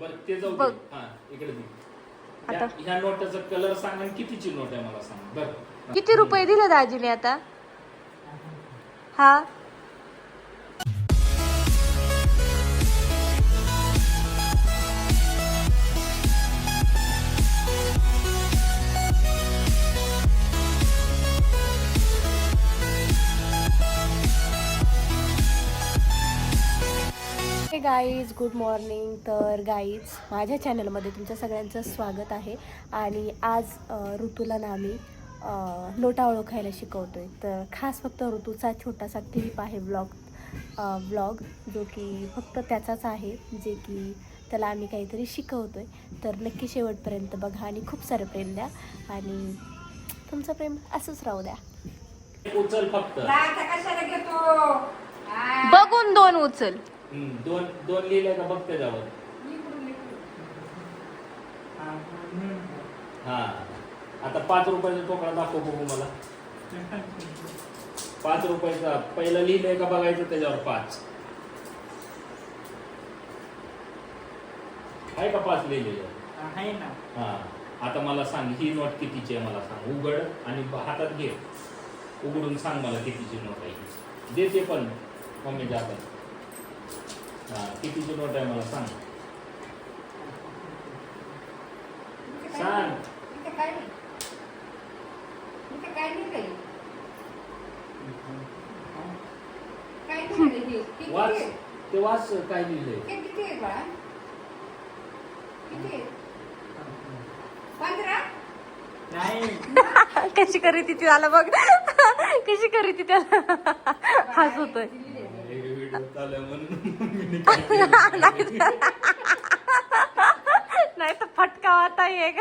बरं ते जाऊ बघ. दे. हा इकडे दे. आता. ह्या- ह्या नोटाचा कलर सांग आणि कितीची नोट आहे मला सांग बर किती रुपये दिले दाजीने आता हा गाईज गुड मॉर्निंग तर गाईज माझ्या चॅनलमध्ये तुमच्या सगळ्यांचं स्वागत आहे. आणि आज ऋतूला ना आम्ही नोटा ओळखायला शिकवतोय. तर खास फक्त ऋतूचा छोटासा क्लिप आहे ब्लॉग ब्लॉग जो की फक्त त्याचाच आहे जे की त्याला आम्ही काहीतरी शिकवतोय. तर नक्की शेवटपर्यंत बघा आणि खूप सारं प्रेम द्या. आणि तुमचं प्रेम असंच राहू द्या. बघून दोन उचल. दोन दोन लिहिले का बघ त्याच्यावर इकडून इकडून. हा आता पाच रुपयाचा टोकळा दाखव बघू मला. पाच रुपयाचा. पहिला लिहिलंय का बघायचं त्याच्यावर पाच? आहे का पाच लिहिलेलं? आहे ना. हा. आता मला सांग ही नोट कितीची आहे मला सांग. उघड आणि हातात घे. उघडून सांग मला कितीची नोट आहे ही. दे ते पण मम्मीच्या हातात हा कितीची नोट आहे मला सांग? सांग. वाच? ते वाच काय लिहिलंय? ते किती आहे बाळा? किती आहे? पंधरा? नाही. कशी करीती ती त्याला बघ. कशी करीती त्याला? हसतोय व्हिडिओ चालू म्हणून? नाही तर फटका आता एक.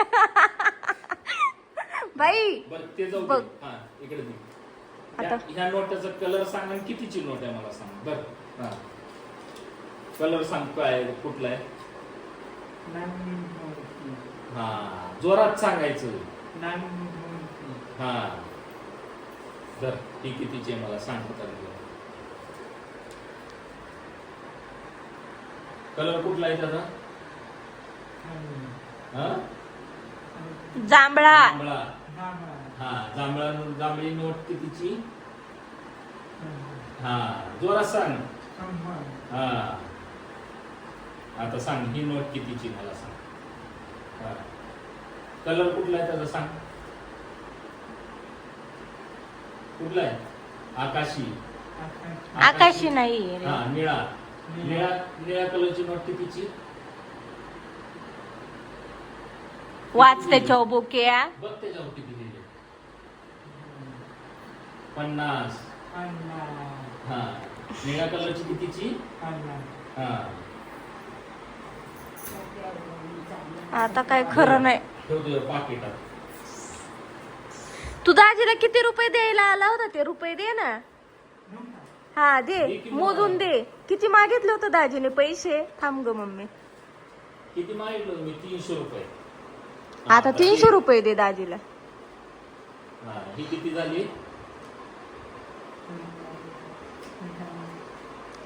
बाई. ते जाऊ बघ. दे हा इकडे दे आता. ह्या- नोटाचा कलर सांग आणि कितीची नोट आहे मला सांग. बर हा. कलर सांग काय कुठला आहे? हा जोरात सांगायचं. हा. जर ही कितीची आहे मला सांग कलर कुठला आहे त्याचा? हा? जांभळा. जांभळा. हा जांभळा जांभळी नोट कितीची? हा जोरात सांग. हा. आता सांग ही नोट कितीची मला सांग. हा. कलर कुठला आहे त्याचा सांग. कुठला आहे? आकाशी. आकाशी. नाही. हा निळा. निळा निळ्या कलरची नोट कितीची वाच त्याच्यावर बोक्या बघ त्याच्यावर किती लिहिले पन्नास. हा. निळ्या कलरची कितीची? हा. आता काय खरं नाही. ठेव तुझ्या पाकिटात तू दाजीला किती रुपये द्यायला आला होता ते? रुपये दे ना. हा दे. मोजून. दे. किती मागितले होते दाजीने पैसे? थांब ग मम्मी. किती मागितलं मी? तीनशे रुपये. आता तीनशे रुपये दे दाजीला. हा ही किती झाली?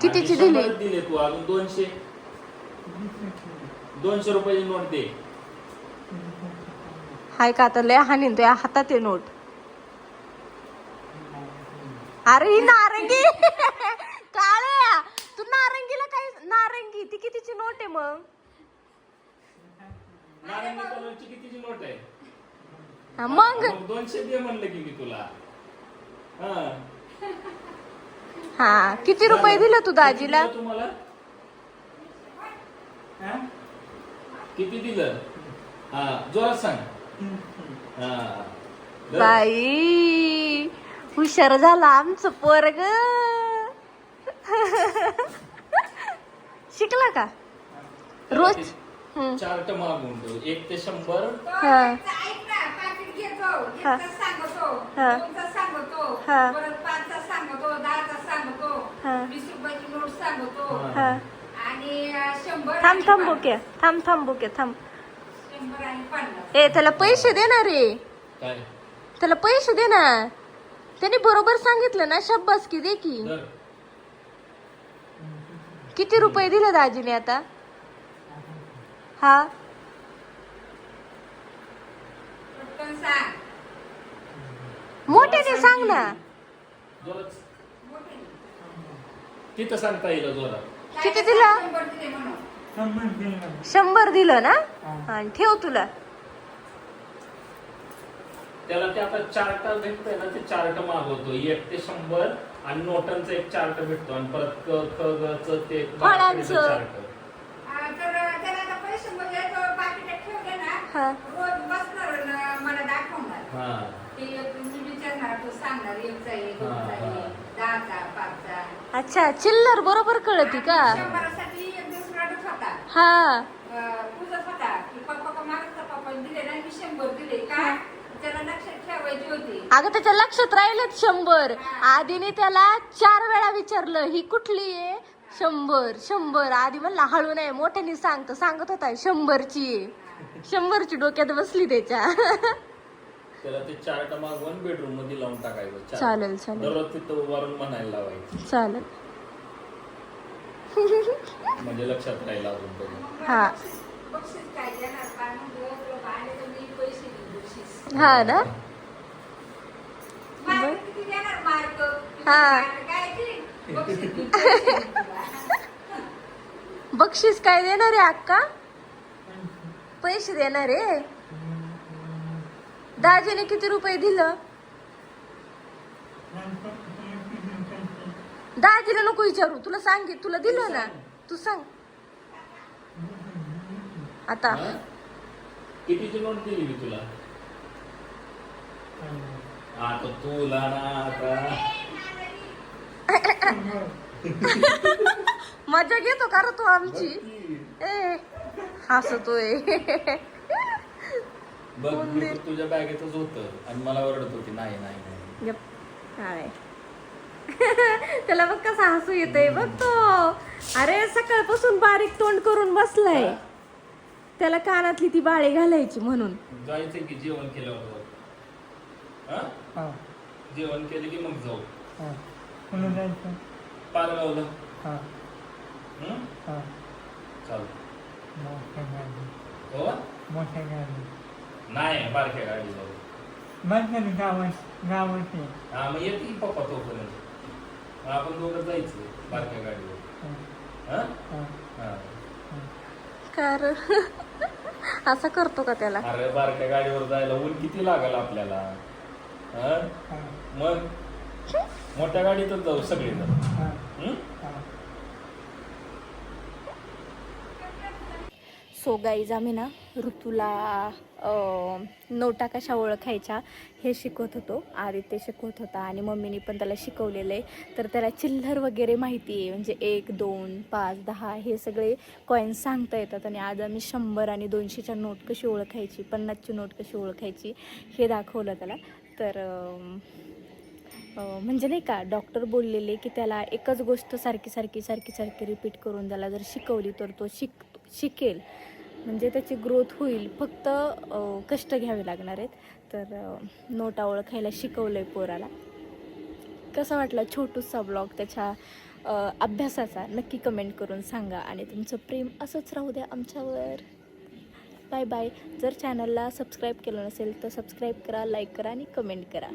कितीची आणि दिली? शंभरच दिले तू अजून दोनशे. दोनशे रुपयाची नोट दे. हाय का आता लय हानीन तुझ्या हातात आहे नोट. अरे ही नारंगी. काळ्या. तू नारंगीला काय नारंगी ती कितीची नोट आहे मग? नारंगी कलरची कितीची नोट आहे? हा, मग? मग दोनशे दे म्हणलं की मी तुला. हा. हा किती रुपये दिले तू दाजीला किती दिलं तुम्हाला? किती दिलं? हा जोरात सांग. हा दर. बाई. हुशार झाला आमचं पोरग शिकला का रोज. चार्ट मागून एक ते शंभर हा. हा. हा. हा. हा. हा. हा थांब थांब. बुके थांब थांब बुके थांब ए त्याला पैसे दे ना रे काय त्याला पैसे दे ना त्याने बरोबर सांगितलं ना शब्बास की दे की. किती रुपये दिले दाजीने आता? हा. पटकन सांग. मोठ्याने सांग ना. जोरात. मोठे तिथं सांगता येईल जोरात? किती दिला? शंभर दिले म्हणून. शंभर दिलं ना? आणि ठेव तुला. त्याला ते आता चार्ट भेटतोय ना ते चार्ट मागवतो. एक ते शंभर आणि नोटांचा एक चार्ट भेटतो. आणि परत क ख ग च ते फळांचं. चार्ट म्हणजे हा. हा. हा, हा. अच्छा चिल्लर बरोबर कळती का? शंभरासाठी एक दिवस रडत होता. हा. अं, पूजत होता की पप्पा का मागचा पप्पा दिले ना मी शंभर दिले का? त्याला लक्षात ठेवायची होती. अगं त्याच्या लक्षात राहिलेत शंभर. आधीने त्याला चार वेळा विचारलं ही कुठली आहे? शंभर शंभर. आधी म्हणला हळू नाही मोठ्याने सांगतो सांगत होता शंभरची आहे. शंभरची डोक्यात बसली त्याच्या. त्याला ते चार्ट मागवून बेडरूममध्ये लावून टाकायचं chart. चालेल, चालेल. चालेल. म्हणजे लक्षात राहील अजून हा. बक्षीस- बक्षीस काय देणार काय म्हणतो लोक आले तर मी पैसे देईन बक्षीस हा ना? मार्क किती देणार मार्क? हा. बक्षीस काय देणार आहे अक्का? पैसे देणार आहे? दाजीने किती रुपये दिलं? दाजीला नको विचारू. तुला सांग की, तुला दिलं ना? तू सांग. आता? कितीची नोट दिली मी तुला? आता तुला ना आता. मजा घेतो का रे तू आमची? ए हसतोय. बघ मी. तर तुझ्या बॅगेतच होत आणि मला ओरडत होती नाही नाही नाही. गप. हाय. त्याला बघ कसा हसू येतंय बघ तो अरे सकाळपासून बारीक तोंड करून बसलाय? त्याला कानातली ती बाळी घालायची म्हणून. जायचं की जेवण केल्यावर. हा? जेवण केलं की मग जाऊ. पालगावला हं? चालू. हो? नाही बारक्या गाडी जाऊ हा मग येते की पप्पा तोपर्यंत. आपण दोघं जायचं बारक्या गाडीवर. हा? हा. कार. असा करतो का त्याला? अरे बारक्या गाडीवर जायला ऊन किती लागल आपल्याला? हा? मग मोठ्या गाडीतच जाऊ सगळे जण सो गाईज आम्ही ना ऋतूला नोटा कशा ओळखायच्या हे शिकवत होतो. आदित्य शिकवत होता आणि मम्मीने पण त्याला शिकवलेलं. आहे तर त्याला चिल्लर वगैरे माहिती आहे. म्हणजे एक दोन पाच दहा हे सगळे कॉईन्स सांगता येतात आणि आज आम्ही शंभर आणि दोनशेच्या नोट कशी ओळखायची पन्नासची नोट कशी ओळखायची हे दाखवलं त्याला. तर म्हणजे नाही का डॉक्टर बोललेले की त्याला एकच गोष्ट सारखी सारखी सारखी सारखी रिपीट करून त्याला जर शिकवली तर तो शिक शिकेल. म्हणजे त्याची ग्रोथ होईल. फक्त कष्ट घ्यावे लागणार आहेत. तर नोटा ओळखायला शिकवलं आहे पोराला. कसा वाटला छोटूसा ब्लॉग त्याच्या अभ्यासाचा नक्की कमेंट करून सांगा आणि तुमचं प्रेम असंच राहू द्या आमच्यावर. बाय बाय जर चॅनलला सबस्क्राईब केलं नसेल तर सबस्क्राईब करा लाईक करा आणि कमेंट करा.